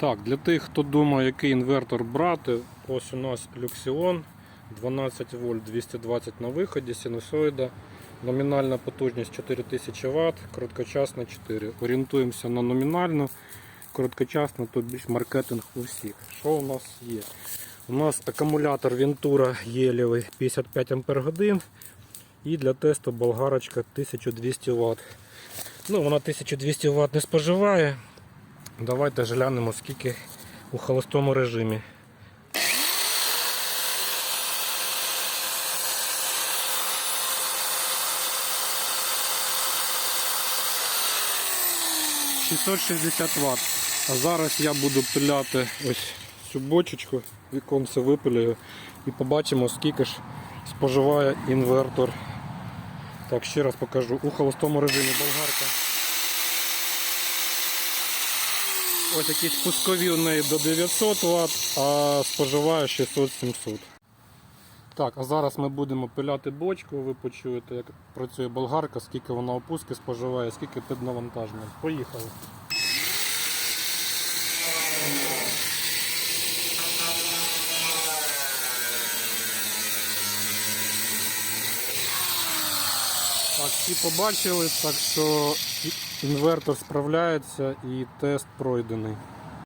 Так, для тих, хто думає, який інвертор брати, ось у нас Luxion 12 вольт 220 на виході, синусоїда. Номінальна потужність 4000 Вт, короткочасна 4. Орієнтуємося на номінальну. Короткочасно тут більш маркетинг у всіх. Що у нас є? У нас акумулятор Ventura гелєвий 55 Ах і для тесту болгарочка 1200 Вт. Ну, вона 1200 Вт не споживає. Давайте ж глянемо, скільки у холостому режимі. – 660 Вт. А зараз я буду пиляти ось цю бочечку, віконце випилюю і побачимо, скільки ж споживає інвертор. Так, ще раз покажу. У холостому режимі болгарка. Ось якісь пускові у неї до 900 Вт, а споживає 600-700. Так, а зараз ми будемо пиляти бочку, ви почуєте, як працює болгарка, скільки вона опуски споживає, скільки під навантаженням. Поїхали. Так, всі побачили, так що інвертор справляється і тест пройдений.